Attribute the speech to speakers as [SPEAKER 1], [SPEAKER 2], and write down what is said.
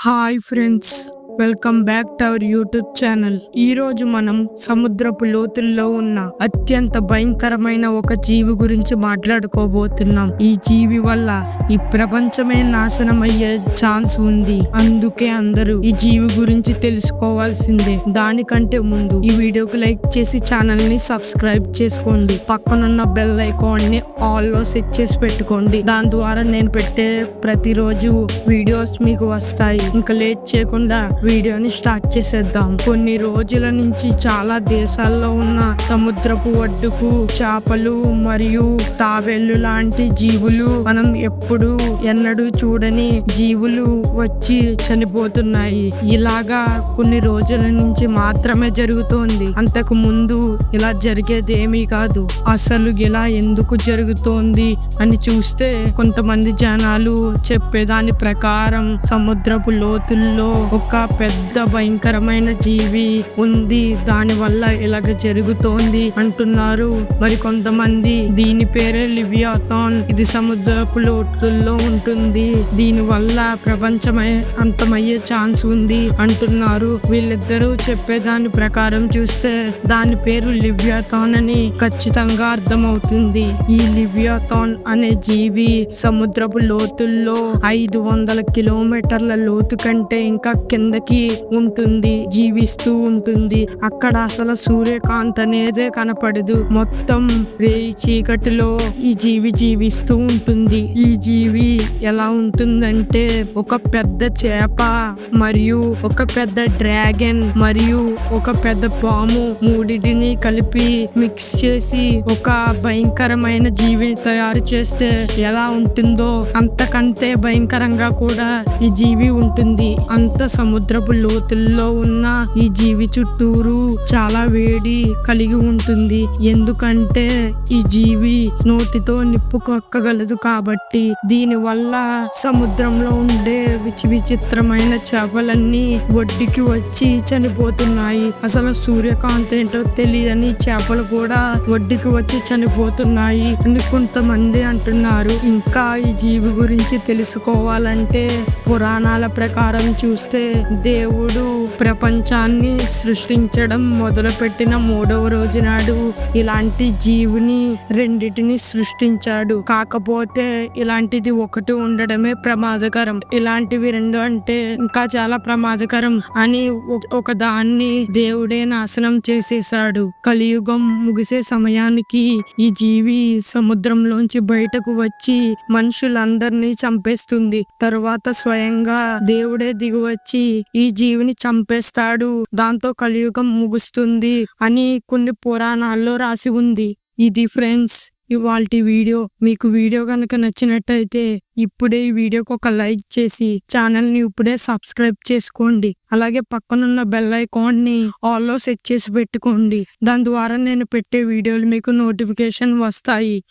[SPEAKER 1] Hi friends welcome back to our YouTube channel ఈ రోజు మనం సముద్రపు లోతుల్లో ఉన్న అత్యంత భయంకరమైన ఒక జీవి గురించి మాట్లాడుకోబోతున్నాం. ఈ జీవి వల్ల ఈ ప్రపంచమే నాశనం అయ్యే ఛాన్స్ ఉంది. అందుకే అందరూ ఈ జీవి గురించి తెలుసుకోవాల్సిందే. దానికంటే ముందు ఈ వీడియోకి లైక్ చేసి ఛానల్ని సబ్స్క్రైబ్ చేసుకోండి. పక్కనున్న బెల్ ఐకాన్ని ఆల్లో సెట్ చేసి పెట్టుకోండి. దాని ద్వారా నేను పెట్టే ప్రతిరోజు వీడియోస్ మీకు వస్తాయి. ఇంకా లేట్ చేయకుండా వీడియోని స్టార్ట్ చేసేద్దాం. కొన్ని రోజుల నుంచి చాలా దేశాల్లో ఉన్న సముద్రపు ఒడ్డుకు చేపలు మరియు తాబేళ్ళు లాంటి జీవులు మనం ఎప్పుడు ఎన్నడూ చూడని జీవులు వచ్చి చనిపోతున్నాయి. ఇలాగా కొన్ని రోజుల నుంచి మాత్రమే జరుగుతోంది. అంతకు ముందు ఇలా జరిగేది ఏమీ కాదు. అసలు ఇలా ఎందుకు జరుగుతోంది అని చూస్తే కొంతమంది జనాలు చెప్పేదాని ప్రకారం సముద్రపు లోతుల్లో ఒక పెద్ద భయంకరమైన జీవి ఉంది. దాని వల్ల ఇలాగ జరుగుతోంది అంటున్నారు. మరి కొంతమంది దీని పేరే లివియాథాన్. ఇది సముద్రపు లోతుల్లో ఉంటుంది. దీని వల్ల ప్రపంచమై అంతమయ్యే ఛాన్స్ ఉంది అంటున్నారు. వీళ్ళిద్దరూ చెప్పేదాని ప్రకారం చూస్తే దాని పేరు లివ్యాథాన్ అని ఖచ్చితంగా అర్థమవుతుంది. ఈ లివ్యాథాన్ అనే జీవి సముద్రపు లోతుల్లో ఐదు వందల కిలోమీటర్ల లోతు కంటే ఇంకా కింద కిందకి ఉంటుంది జీవిస్తూ ఉంటుంది. అక్కడ అసలు సూర్యకాంత్ అనేదే కనపడదు. మొత్తం రేయి చీకటిలో ఈ జీవి జీవిస్తూ ఉంటుంది. ఈ జీవి ఎలా ఉంటుందంటే ఒక పెద్ద చేప మరియు ఒక పెద్ద డ్రాగన్ మరియు ఒక పెద్ద పాము మూడిటిని కలిపి మిక్స్ చేసి ఒక భయంకరమైన జీవిని తయారు చేస్తే ఎలా ఉంటుందో అంతకంటే భయంకరంగా కూడా ఈ జీవి ఉంటుంది. అంత సముద్రపు లోతుల్లో ఉన్న ఈ జీవి చుట్టూరు చాలా వేడి కలిగి ఉంటుంది. ఎందుకంటే ఈ జీవి నోటితో నిప్పు కొక్కగలదు కాబట్టి దీని వల్ల సముద్రంలో ఉండే విచి విచిత్రమైన చేపలన్నీ ఒడ్డుకి వచ్చి చనిపోతున్నాయి. అసలు సూర్యకాంతి ఏంటో తెలియని చేపలు కూడా ఒడ్డుకి వచ్చి చనిపోతున్నాయి అని కొంతమంది అంటున్నారు. ఇంకా ఈ జీవి గురించి తెలుసుకోవాలంటే పురాణాల ప్రకారం చూస్తే దేవుడు ప్రపంచాన్ని సృష్టించడం మొదలుపెట్టిన మూడవ రోజు నాడు ఇలాంటి జీవిని రెండిటిని సృష్టించాడు. కాకపోతే ఇలాంటిది ఒకటి ఉండడమే ప్రమాదకరం. ఇలాంటివి రెండు అంటే ఇంకా చాలా ప్రమాదకరం అని ఒక దాన్ని దేవుడే నాశనం చేసేసాడు కలియుగం ముగిసే సమయానికి ఈ జీవి సముద్రంలోంచి బయటకు వచ్చి మనుషులందరినీ చంపేస్తుంది. తరువాత స్వయంగా దేవుడే దిగువచ్చి ఈ జీవిని చంపేస్తాడు. దాంతో కలియుగం ముగుస్తుంది అని కొన్ని పురాణాల్లో రాసి ఉంది. ఇది ఫ్రెండ్స్ ఇవాల్టి వీడియో. మీకు వీడియో కనుక నచ్చినట్టయితే ఇప్పుడే ఈ వీడియోకి ఒక లైక్ చేసి ఛానల్ని ఇప్పుడే సబ్స్క్రైబ్ చేసుకోండి. అలాగే పక్కనున్న బెల్ ఐకాన్ని ఆల్లో సెట్ చేసి పెట్టుకోండి. దాని ద్వారా నేను పెట్టే వీడియోలు మీకు నోటిఫికేషన్ వస్తాయి.